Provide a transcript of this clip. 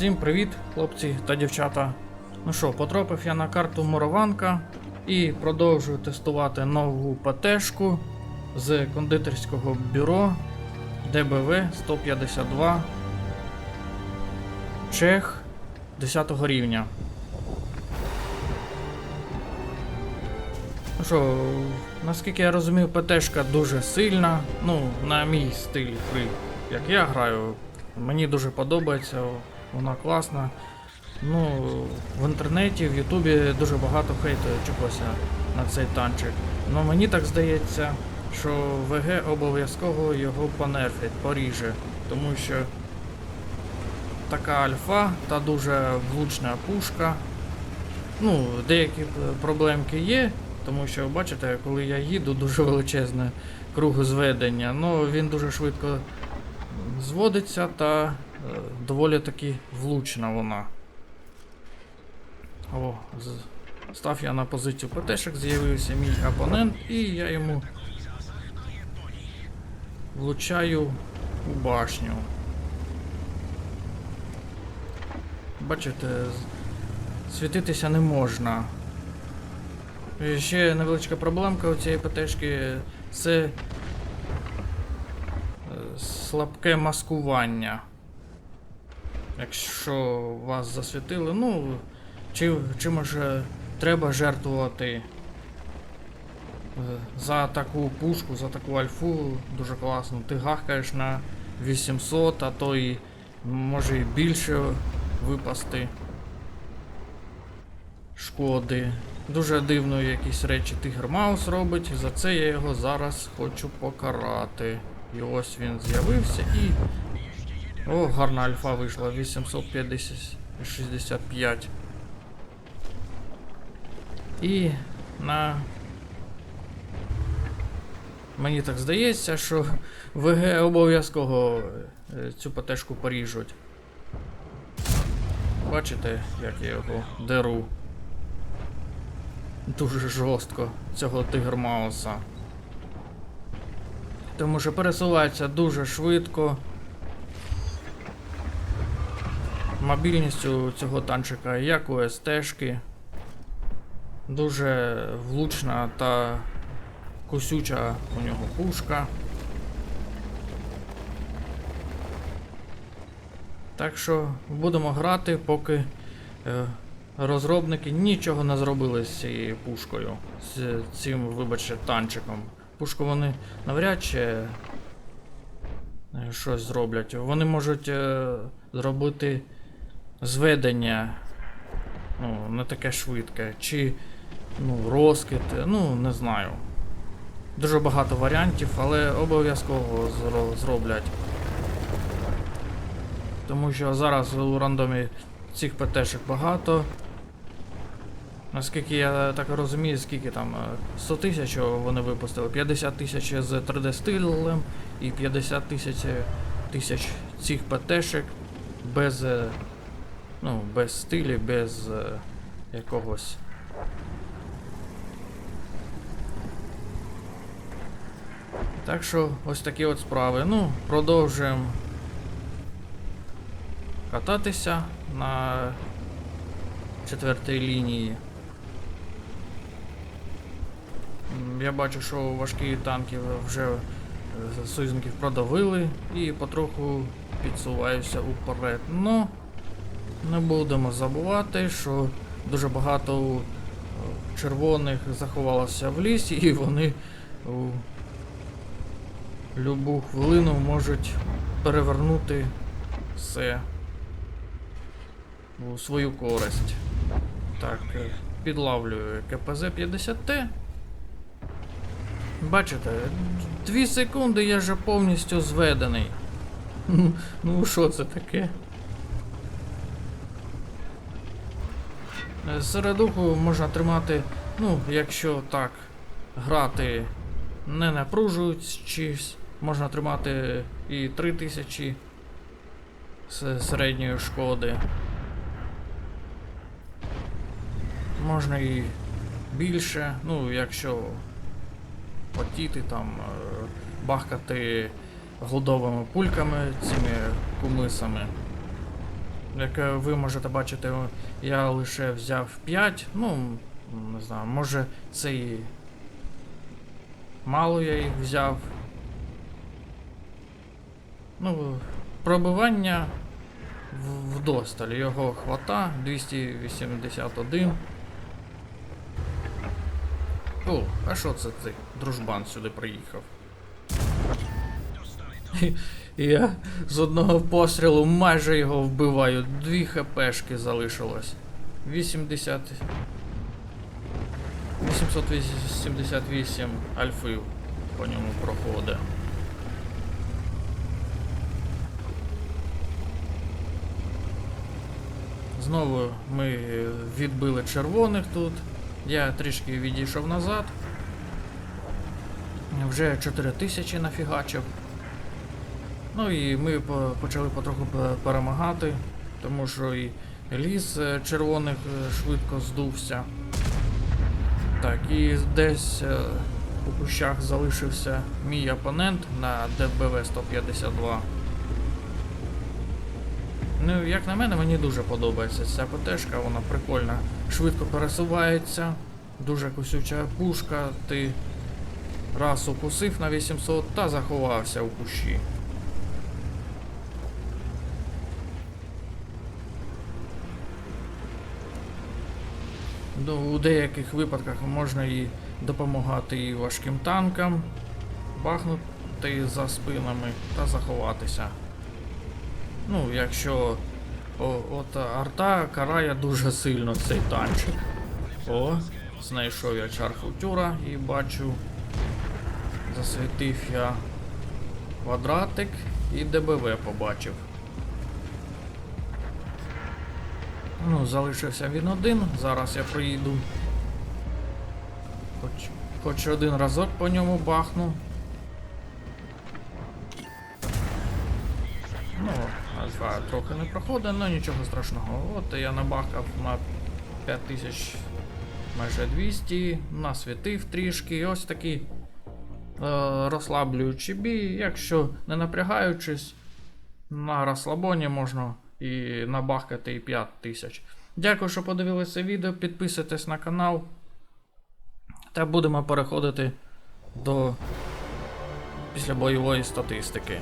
Всім привіт, хлопці та дівчата. Ну що, потрапив я на карту Мурованка і продовжую тестувати нову ПТшку з кондитерського бюро ДБВ 152 Чех 10 рівня. Ну що, наскільки я розумію, ПТшка дуже сильна. Ну, на мій стиль як я граю, мені дуже подобається, вона класна. Ну, в інтернеті, в Ютубі дуже багато хейту чогось на цей танчик. Ну мені так здається, що ВГ обов'язково його понерфить, поріже, тому що така альфа та дуже влучна пушка. Ну, деякі проблемки є, тому що бачите, коли я їду, дуже величезне кругозведення, ну він дуже швидко зводиться та е, доволі таки влучна вона. О, став я на позицію ПТшек, з'явився мій опонент, і я йому влучаю у башню. Бачите, світитися не можна. І ще невеличка проблемка у цієї ПТшки це слабке маскування. Якщо вас засвітили, ну, чи, чи може треба жертвувати е, за таку пушку, за таку альфу, дуже класно. Ти гахкаєш на 800, а то і може і більше випасти шкоди. Дуже дивно якісь речі Тигр Маус робить. За це я його зараз хочу покарати. І ось він з'явився і. О, гарна альфа вийшла. 865. І на. Мені так здається, що ВГ обов'язково е, цю ПТшку поріжуть. Бачите, як я його деру. Дуже жорстко цього тигр-мауса. Тому що пересувається дуже швидко. Мобільність у цього танчика, як у СТшки. Дуже влучна та кусюча у нього пушка. Так що будемо грати, поки е, розробники нічого не зробили з цією пушкою, з цим, вибачте, танчиком. Пушку вони навряд чи е, щось зроблять. Вони можуть е, зробити зведення ну, не таке швидке, чи ну, розкид, ну, не знаю. Дуже багато варіантів, але обов'язково зро- зроблять. Тому що зараз у рандомі цих ПТшек багато. Наскільки я так розумію, скільки там е, 100 тисяч вони випустили, 50 тисяч з 3D стилем і 50 тисяч тисяч цих ПТшек без, е, ну, без стилі, без е, якогось. Так що ось такі от справи. Ну, продовжуємо кататися на четвертій лінії. Я бачу, що важкі танки вже е, союзників продавили і потроху підсуваюся уперед. Ну, не будемо забувати, що дуже багато е, червоних заховалося в лісі, і вони у любу хвилину можуть перевернути все у свою користь. Так, е, підлавлюю КПЗ 50Т. Бачите, дві секунди я вже повністю зведений. Ну, що це таке? Е, Середуху можна тримати, ну, якщо так, грати не напружуючись, можна тримати і 3000 з середньої шкоди. Можна і більше, ну, якщо потіти там, е, бахкати голдовими пульками, цими кумисами. Як е, ви можете бачити, я лише взяв 5. Ну, не знаю, може це і мало я їх взяв. Ну, пробивання вдосталь. Його хвата 281. О, а що це ти? Дружбан сюди приїхав. Я з одного пострілу майже його вбиваю. Дві хпшки залишилось. 80. 888 альфів по ньому проходить. Знову ми відбили червоних тут. Я трішки відійшов назад. Вже 4000 нафігачив. Ну і ми почали потроху перемагати, тому що і ліс е, червоних е, швидко здувся. Так, і десь е, у кущах залишився мій опонент на ДБВ 152. Ну, як на мене, мені дуже подобається ця ПТшка, вона прикольна, швидко пересувається, дуже кусюча пушка, ти раз укусив на 800 та заховався у кущі. Ну, у деяких випадках можна і допомагати і важким танкам, бахнути за спинами та заховатися. Ну, якщо о, от арта карає дуже сильно цей танчик. О, знайшов я чархутюра і бачу. Засвітив я квадратик і ДБВ побачив. Ну, залишився він один. Зараз я приїду. Хоч, хоч один разок по ньому бахну. Ну, альфа трохи не проходить, але нічого страшного. От я набахав на 5000 майже 200, насвітив трішки. Ось такий е, розслаблюючий бій. Якщо не напрягаючись, на розслабоні можна і набахкати і 5000. Дякую, що подивилися відео. Підписуйтесь на канал. Та будемо переходити до післябойової статистики.